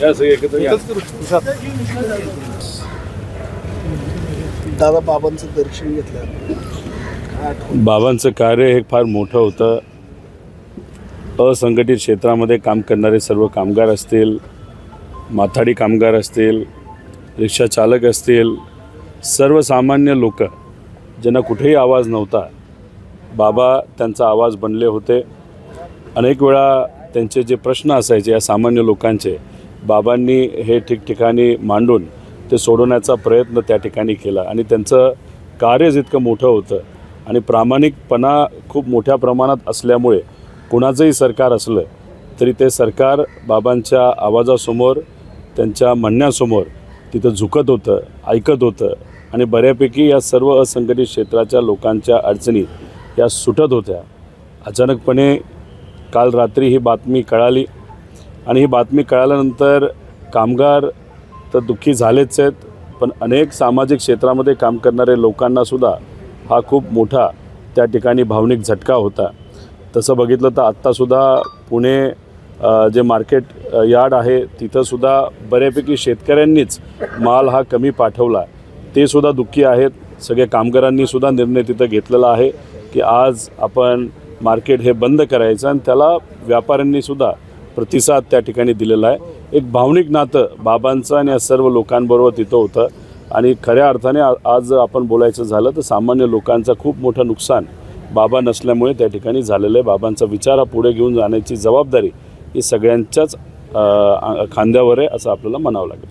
या सगळे एकत्र या. इथंच करू दादा बाबांचं दर्शन घेतलं बाबांचं कार्य हे फार मोठं होतं. असंघटित क्षेत्रामध्ये काम करणारे सर्व कामगार असतील माथाडी कामगार असतील रिक्षा चालक असतील सर्वसामान्य लोक ज्यांना कुठेही आवाज नव्हता बाबा त्यांचा आवाज बनले होते. अनेक वेळा त्यांचे जे प्रश्न असायचे या सामान्य लोकांचे बाबांनी हे ठिकठिकाणी मांडून ते सोडवण्याचा प्रयत्न त्या ठिकाणी केला. आणि त्यांचं कार्यच इतकं मोठं होतं आणि प्रामाणिकपणा खूप मोठ्या प्रमाणात असल्यामुळे कुणाचंही सरकार असलं तरी ते सरकार बाबांच्या आवाजासमोर त्यांच्या म्हणण्यासमोर तिथं झुकत होतं ऐकत होतं आणि बऱ्यापैकी या सर्व असंघटित क्षेत्राच्या लोकांच्या अडचणी या सुटत होत्या. अचानकपणे काल रात्री ही बातमी कळाली. आणि ही बातमी कळाल्यानंतर कामगार तर दुःखी झालेच आहेत पण अनेक सामाजिक क्षेत्रामध्ये काम करणारे लोकांनासुद्धा हा खूप मोठा त्या ठिकाणी भावनिक झटका होता. तसं बघितलं तर आत्तासुद्धा पुणे जे मार्केट यार्ड आहे तिथंसुद्धा बऱ्यापैकी शेतकऱ्यांनीच माल हा कमी पाठवला. ते सुद्धा दुःखी आहेत. सगळे कामगारांनीसुद्धा निर्णय तिथं घेतलेला आहे की आज आपण मार्केट हे बंद करायचं आणि त्याला व्यापाऱ्यांनीसुद्धा प्रतिसाद त्या ठिकाणी दिलेला आहे. एक भावनिक नातं बाबांचं आणि या सर्व लोकांबरोबर तिथं होतं. आणि खऱ्या अर्थाने आज आपण बोलायचं झालं तर सामान्य लोकांचं खूप मोठं नुकसान बाबा नसल्यामुळे त्या ठिकाणी झालेलं आहे. बाबांचा विचार हा पुढे घेऊन जाण्याची जबाबदारी ही सगळ्यांच्याच खांद्यावर आहे असं आपल्याला म्हणावं लागेल.